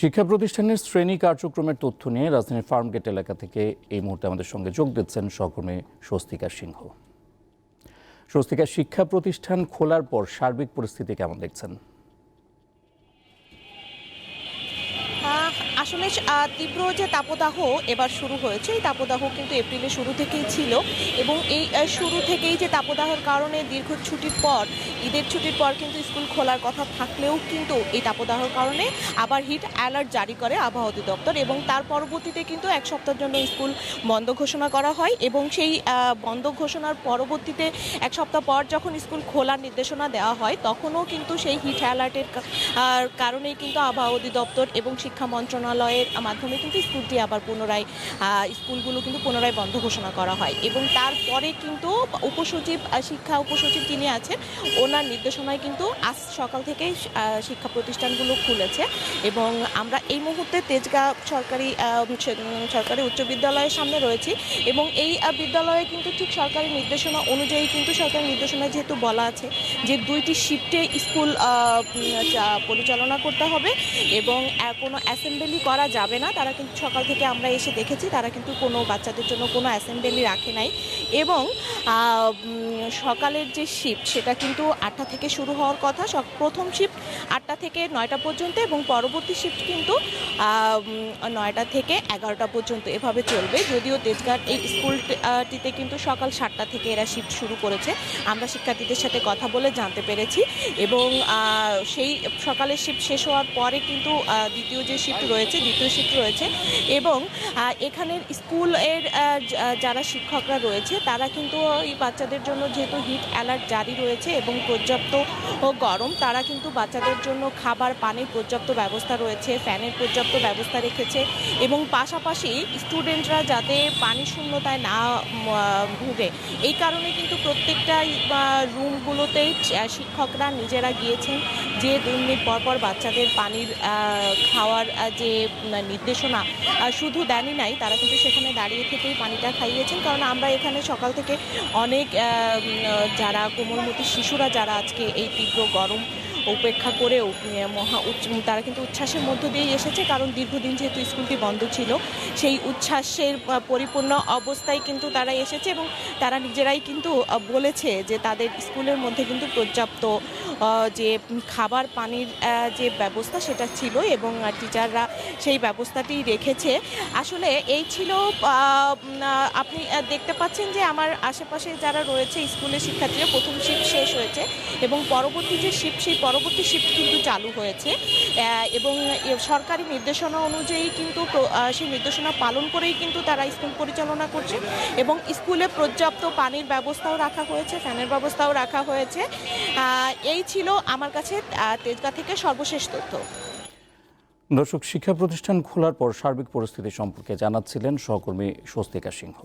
শিক্ষা প্রতিষ্ঠানের শ্রেণি কার্যক্রমের তথ্য নিয়ে রাজধানীর ফার্মগেট এলাকা থেকে এই মুহূর্তে আমাদের সঙ্গে যোগ দিচ্ছেন সহকর্মী স্বস্তিকা সিংহ। স্বস্তিকা শিক্ষা প্রতিষ্ঠান খোলার পর সার্বিক পরিস্থিতি কেমন দেখছেন? আসলে তীব্র যে তাপদাহ এবার শুরু হয়েছে, এই তাপদাহ কিন্তু এপ্রিলের শুরু থেকেই ছিল এবং এই শুরু থেকেই যে তাপদাহের কারণে দীর্ঘ ছুটির পর, ঈদের ছুটির পর কিন্তু স্কুল খোলার কথা থাকলেও কিন্তু এই তাপদাহর কারণে আবার হিট অ্যালার্ট জারি করে আবহাওয়া অধিদপ্তর এবং তার পরবর্তীতে কিন্তু এক সপ্তাহের জন্য স্কুল বন্ধ ঘোষণা করা হয় এবং সেই বন্ধ ঘোষণার পরবর্তীতে এক সপ্তাহ পর যখন স্কুল খোলার নির্দেশনা দেওয়া হয়, তখনও কিন্তু সেই হিট অ্যালার্টের কারণেই কিন্তু আবহাওয়া অধিদপ্তর এবং শিক্ষা মন্ত্রণালয়ের মাধ্যমে কিন্তু স্কুলটি আবার পুনরায় স্কুলগুলো কিন্তু পুনরায় বন্ধ ঘোষণা করা হয়। এবং তারপরে কিন্তু উপসচিব শিক্ষা উপসচিব যিনি আছেন, ওনার নির্দেশনায় কিন্তু আজ সকাল থেকেই শিক্ষা প্রতিষ্ঠানগুলো খুলেছে। এবং আমরা এই মুহূর্তে তেজগাঁ সরকারি সরকারি উচ্চ বিদ্যালয়ের সামনে রয়েছি। এবং এই বিদ্যালয়ে কিন্তু ঠিক সরকারি নির্দেশনা অনুযায়ী কিন্তু সরকারি নির্দেশনায় যেহেতু বলা আছে যে দুইটি শিফটে স্কুল পরিচালনা করতে হবে। এবং কোনো অ্যাসেম্বলি করা যাবে না। তারা কিন্তু সকাল থেকে আমরা এসে দেখেছি, তারা কিন্তু কোনো বাচ্চাদের জন্য কোনো অ্যাসেম্বলি রাখে নাই। এবং সকালের যে শিফট সেটা কিন্তু আটটা থেকে শুরু হওয়ার কথা। প্রথম শিফট আটটা থেকে নয়টা পর্যন্ত এবং পরবর্তী শিফট কিন্তু নয়টা থেকে এগারোটা পর্যন্ত এভাবে চলবে। যদিও তেজগাঁর এই স্কুলটিতে কিন্তু সকাল সাতটা থেকে এরা শিফট শুরু করেছে। আমরা শিক্ষার্থীদের সাথে কথা বলে জানতে পেরেছি এবং সেই সকালের শিফট শেষ হওয়ার পরে কিন্তু দ্বিতীয় যে শিফট রয়েছে, দ্বিতীয় শিফট রয়েছে এবং এখানের স্কুলের যারা শিক্ষকরা রয়েছে, তারা কিন্তু এই বাচ্চাদের জন্য যেহেতু হিট অ্যালার্ট জারি রয়েছে এবং পর্যাপ্ত গরম, তারা কিন্তু বাচ্চাদের জন্য খাবার, পানির পর্যাপ্ত ব্যবস্থা রয়েছে, ফ্যানের পর্যাপ্ত ব্যবস্থা রেখেছে এবং পাশাপাশি স্টুডেন্টরা যাতে পানি শূন্যতায় না ভুগে। এই কারণে কিন্তু প্রত্যেকটা রুমগুলোতে শিক্ষকরা নিজেরা গিয়েছেন যে দুই মিনিট পর পর বাচ্চাদের পানির খাওয়ার যে নির্দেশনা শুধু দেনই নাই, তারা কিন্তু সেখানে দাঁড়িয়ে থেকেই পানিটা খাইয়েছেন। কারণ আমরা এখানে সকাল থেকে অনেক যারা কোমলমতি শিশুরা যারা আজকে এই তীব্র গরম উপেক্ষা করেও মহা তারা কিন্তু উচ্ছ্বাসের মধ্য দিয়েই এসেছে, কারণ দীর্ঘদিন যেহেতু স্কুলটি বন্ধ ছিল, সেই উচ্ছ্বাসের পরিপূর্ণ অবস্থায় কিন্তু তারা এসেছে এবং তারা নিজেরাই কিন্তু বলেছে যে তাদের স্কুলের মধ্যে কিন্তু পর্যাপ্ত যে খাবার পানির যে ব্যবস্থা সেটা ছিল এবং টিচাররা সেই ব্যবস্থাটি রেখেছে। আসলে এই ছিল আপনি দেখতে পাচ্ছেন যে আমার আশেপাশে যারা রয়েছে স্কুলের শিক্ষার্থীরা প্রথম শিফট শেষ হয়েছে এবং পরবর্তী যে শিফট সেই পরবর্তী শিফট কিন্তু চালু হয়েছে। এবং সরকারি নির্দেশনা অনুযায়ী কিন্তু সেই নির্দেশনা পালন করেই কিন্তু তারা স্কুল পরিচালনা করছে এবং স্কুলে পর্যাপ্ত পানির ব্যবস্থাও রাখা হয়েছে, ফ্যানের ব্যবস্থাও রাখা হয়েছে। এই ছিল আমার কাছে তেজগাঁ থেকে সর্বশেষ তথ্য। দর্শক, শিক্ষা প্রতিষ্ঠান খোলার পর সার্বিক পরিস্থিতি সম্পর্কে জানাচ্ছিলেন সহকর্মী স্বস্তিকা সিংহ।